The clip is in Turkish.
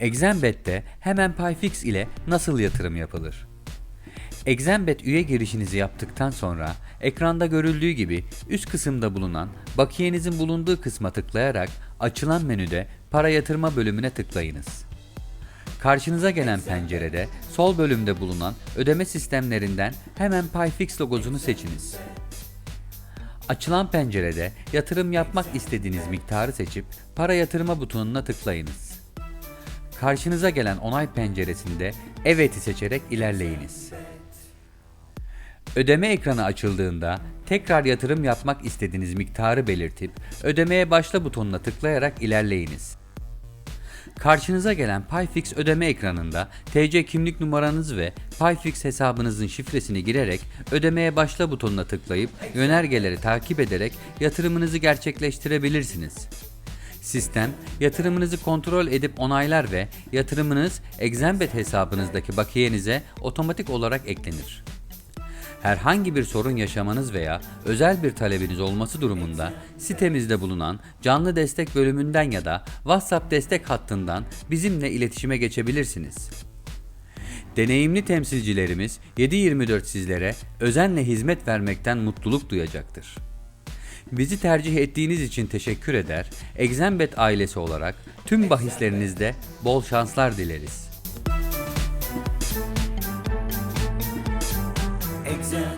Exembet'te hemen Payfix ile nasıl yatırım yapılır? Exembet üye girişinizi yaptıktan sonra ekranda görüldüğü gibi üst kısımda bulunan bakiyenizin bulunduğu kısma tıklayarak açılan menüde para yatırma bölümüne tıklayınız. Karşınıza gelen pencerede sol bölümde bulunan ödeme sistemlerinden hemen Payfix logosunu seçiniz. Açılan pencerede yatırım yapmak istediğiniz miktarı seçip para yatırma butonuna tıklayınız. Karşınıza gelen onay penceresinde evet'i seçerek ilerleyiniz. Ödeme ekranı açıldığında tekrar yatırım yapmak istediğiniz miktarı belirtip ödemeye başla butonuna tıklayarak ilerleyiniz. Karşınıza gelen Payfix ödeme ekranında TC kimlik numaranız ve Payfix hesabınızın şifresini girerek ödemeye başla butonuna tıklayıp yönergeleri takip ederek yatırımınızı gerçekleştirebilirsiniz. Sistem yatırımınızı kontrol edip onaylar ve yatırımınız Exembet hesabınızdaki bakiyenize otomatik olarak eklenir. Herhangi bir sorun yaşamanız veya özel bir talebiniz olması durumunda sitemizde bulunan canlı destek bölümünden ya da WhatsApp destek hattından bizimle iletişime geçebilirsiniz. Deneyimli temsilcilerimiz 7/24 sizlere özenle hizmet vermekten mutluluk duyacaktır. Bizi tercih ettiğiniz için teşekkür eder. Exembet ailesi olarak tüm bahislerinizde bol şanslar dileriz. Exembet.